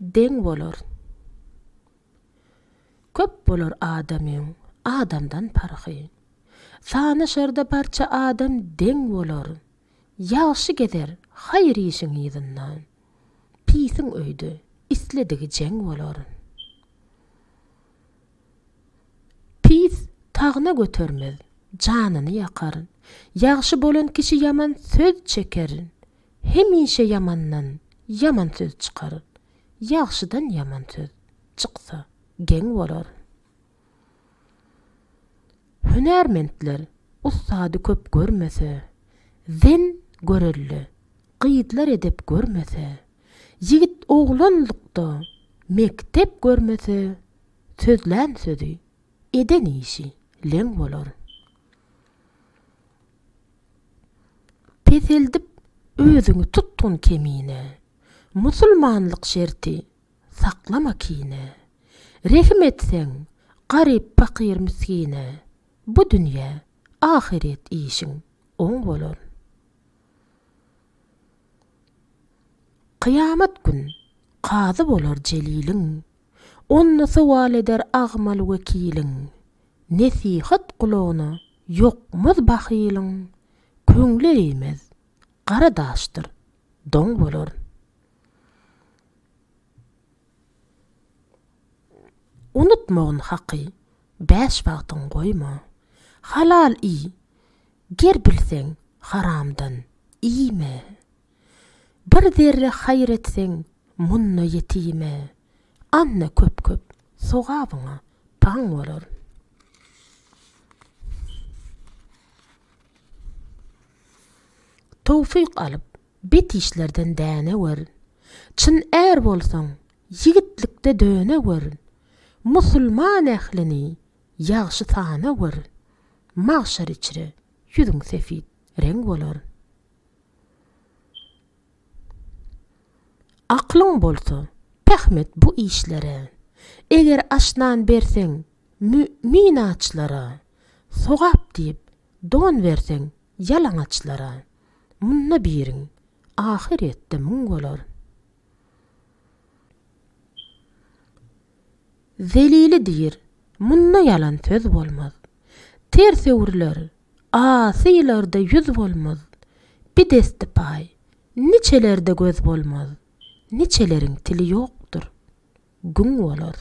deň bolar. Köp bolar adamyň adamdan parhy. Sany şerde barça adam deň bolar. Ýaşy geder haýr işiň ýyzyndan. Pisiň öýdi, isledigi jeň bolar. Pis tagna götermez, janyny ýakar. Ýaxşy bolan kişi yaman söz çeker. Hemişe yamandan yaman söz çykar. Ýaxşydan yaman söz çyksa geň bolar. Hünärmendler ustady köp görmese, zen görelli, gyýdlar edip görmese, yigit oglanlykda mektep görmese, sözlän sözü eden işi leň bolar. Peseldip özüňi tutun kemine, musulmanlyk şerti saklama kine. Rehim etseň, garyp pakyr miskine, bu dünýä ahiret işiň oň bolar. Kıyamet gün qazy bolar jeliliň, onna sowal eder agmal wekiliň. Nesihat kulağına ýokmaz bahylyň, köňle eýmez, gara daşdyr, doň bolar. Unutmagyň haky, bäş wagtyň goýma. Halal i, ger bilseň haramdan iýme. Bir zerre haýr etseň, munna ýetime. Anna köp-köp sogabyňa paň bolar. Tawfyk alyp bet işlerden däne wer. Çyn är bolsaň, yigitlikde döne wer. Musulman ählini ýagşy tana wer. Mahşer içre ýüzüň sefit reng bolar. Aklyň bolsa, pähmet bu işlere. Eger aşnan berseň, mümin açlara, sogap diýip don berseň, yalan açlara. Munna biriň ahiretde muň bolar. Zelili diýir, munna yalan söz bolmaz. Terse urlar, asylarda yüz bolmaz. Bir desti pay, niçelerde göz bolmaz. Niçelerin tili ýokdur. Gün bolar.